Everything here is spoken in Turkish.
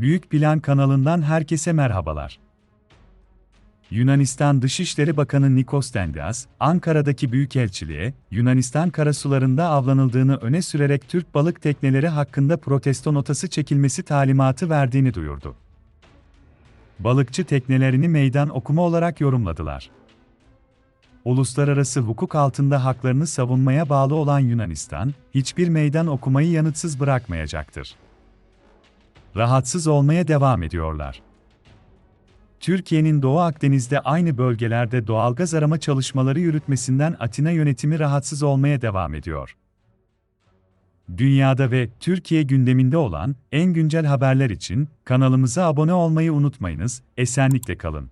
Büyük Plan kanalından herkese merhabalar. Yunanistan Dışişleri Bakanı Nikos Dendias, Ankara'daki Büyükelçiliğe, Yunanistan karasularında avlanıldığını öne sürerek Türk balık tekneleri hakkında protesto notası çekilmesi talimatı verdiğini duyurdu. Balıkçı teknelerini meydan okuma olarak yorumladılar. Uluslararası hukuk altında haklarını savunmaya bağlı olan Yunanistan, hiçbir meydan okumayı yanıtsız bırakmayacaktır. Rahatsız olmaya devam ediyorlar. Türkiye'nin Doğu Akdeniz'de aynı bölgelerde doğalgaz arama çalışmaları yürütmesinden Atina yönetimi rahatsız olmaya devam ediyor. Dünyada ve Türkiye gündeminde olan en güncel haberler için kanalımıza abone olmayı unutmayınız, esenlikle kalın.